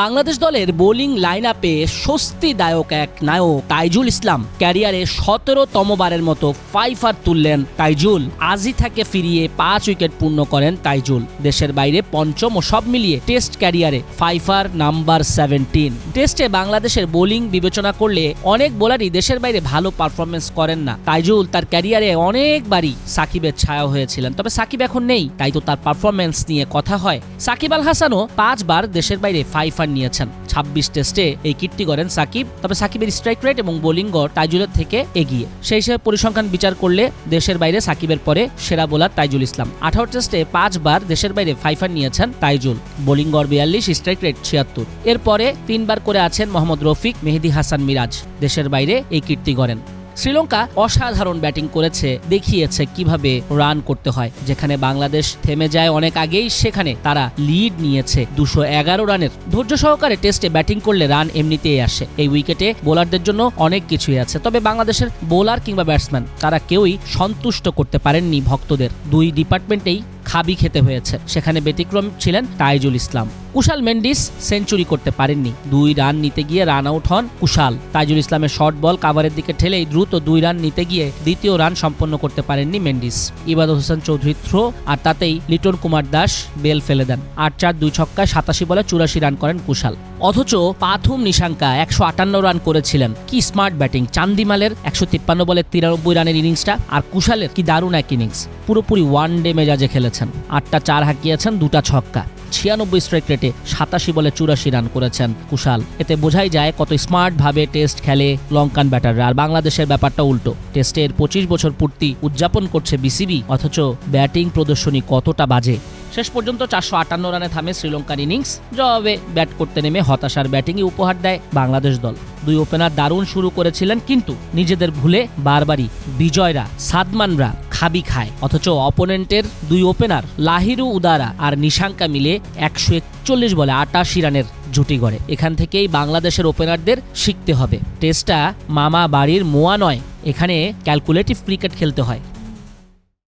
বাংলাদেশ দলের bowling line আপে স্বস্তিদায়ক এক নায়ক তাইজুল ইসলাম ক্যারিয়ারে সতেরোতম বারের মতো ফাইফার তুললেন তাইজুল। আজই থাকে ফিরিয়ে পাঁচ উইকেট পূর্ণ করেন তাইজুল। দেশের বাইরে পঞ্চম ও সব মিলিয়ে টেস্ট ক্যারিয়ারে ফাইফার নাম্বার সেভেন্টিন টেস্টে বাংলাদেশের বোলিং বিবেচনা করলে অনেক বোলারই দেশের বাইরে ভালো পারফরমেন্স করেন না। তাইজুল তার ক্যারিয়ারে অনেকবারই সাকিবের ছায়া হয়েছিলেন, তবে সাকিব এখন নেই, তাই তো তার পারফরমেন্স নিয়ে কথা হয়। সাকিব আল হাসানও পাঁচবার দেশের বাইরে ফাইফার নিয়েছেন। ছাব্বিশ টেস্টে এই কীর্তি করেন সাকিব। তবে সাকিবের স্ট্রাইক রেট এবং বোলিং গড় তাইজুলের থেকে এগিয়ে। সেই হিসেবে পরিসংখ্যান বিচার করলে দেশের বাইরে সাকিবের পরে সেরা বোলার তাইজুল ইসলাম। আঠারো টেস্টে পাঁচবার দেশের বাইরে ফাইফার নিয়েছেন তাইজুল। বোলিং গড় বিয়াল্লিশ স্ট্রাইক রেট ছিয়াত্তর। এরপরে তিনবার করে আছেন মোহাম্মদ রফিক, মেহেদি হাসান মিরাজ। দেশের বাইরে এই কীর্তি করেন শ্রীলঙ্কা অসাধারণ ব্যাটিং করেছে, দেখিয়েছে কীভাবে রান করতে হয়, যেখানে বাংলাদেশ থেমে যায় অনেক আগেই, সেখানে তারা লিড নিয়েছে দুশো এগারো রানের। ধৈর্য সহকারে টেস্টে ব্যাটিং করলে রান এমনিতেই আসে। এই উইকেটে বোলারদের জন্য অনেক কিছুই আছে, তবে বাংলাদেশের বোলার কিংবা ব্যাটসম্যান তারা কেউই সন্তুষ্ট করতে পারেননি ভক্তদের। দুই ডিপার্টমেন্টেই খাবি খেতে হয়েছে। সেখানে ব্যতিক্রম ছিলেন তাইজুল ইসলাম। কুশাল মেন্ডিস সেঞ্চুরি করতে পারেননি। দুই রান নিতে গিয়ে রান আউট হন কুশাল। তাইজুল ইসলামের শর্ট বল কাভারের দিকে ঠেলেই দ্রুত দুই রান নিতে গিয়ে দ্বিতীয় রান সম্পন্ন করতে পারেননি মেন্ডিস। ইবাদত হোসেন চৌধুরী থ্রো, আর তাতেই লিটন কুমার দাস বেল ফেলে দেন। আট চার দুই ছক্কায় সাতাশি বলে চুরাশি রান করেন কুশাল। অথচ পাথুম নিশাঙ্কা একশো আটান্ন রান করেছিলেন। কি স্মার্ট ব্যাটিং। চান্দিমালের একশো তিপ্পান্ন বলে তিরানব্বই রানের ইনিংসটা, আর কুশালের কি দারুণ এক ইনিংস। পুরোপুরি ওয়ান ডে মেজাজে খেলেছেন আটটা চার হাঁকিয়েছেন, দুটা ছক্কা। ছিয়ানব্বই স্ট্রাইক রেটে সাতাশি বলে চুরাশি রান করেছেন কুশাল। এতে বোঝাই যায় কত স্মার্ট ভাবে টেস্ট খেলে লঙ্কান ব্যাটাররা। আর বাংলাদেশের ব্যাপারটা উল্টো। টেস্টের পঁচিশ বছর পূর্তি উদযাপন করছে বিসিবি, অথচ ব্যাটিং প্রদর্শনী কতটা বাজে। শেষ পর্যন্ত চারশো আটান্ন রানে থামে শ্রীলঙ্কার ইনিংস জবাবে ব্যাট করতে নেমে হতাশার ব্যাটিংই উপহার দেয় বাংলাদেশ দল। দুই ওপেনার দারুণ শুরু করেছিলেন কিন্তু নিজেদের ভুলে বারবারই বিজয়রা, সাদমানরা খাবি খায়। অথচ অপোনেন্টের দুই ওপেনার লাহিরু উদারা আর নিশাঙ্কা মিলে একশো একচল্লিশ বলে আটাশি রানের জুটি গড়ে। এখান থেকেই বাংলাদেশের ওপেনারদের শিখতে হবে। টেস্টটা মামা বাড়ির মোয়া নয়, এখানে ক্যালকুলেটিভ ক্রিকেট খেলতে হয়।